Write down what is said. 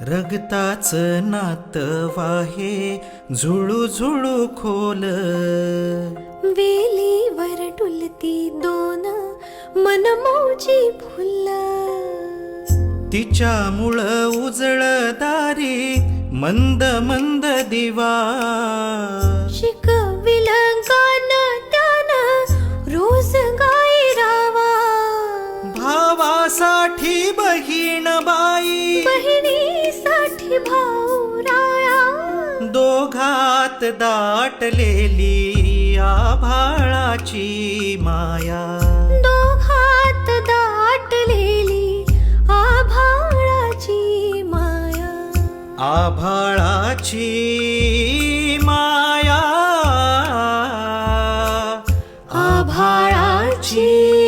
रगताच नात वाहे झुळू झुळू खोल. वेलीवर डुलती दोन मनमोजी फुल. तिच्यामुळं उजळ दारी मंद मंद दिवा. शिकविल गान त्यानं रोज गायरावा भावासाठी बहीण बाई ओघात दाटलेली आभाळाची माया. दोघात दाटलेली आभाळाची माया. आभाळाची माया. आभाळाची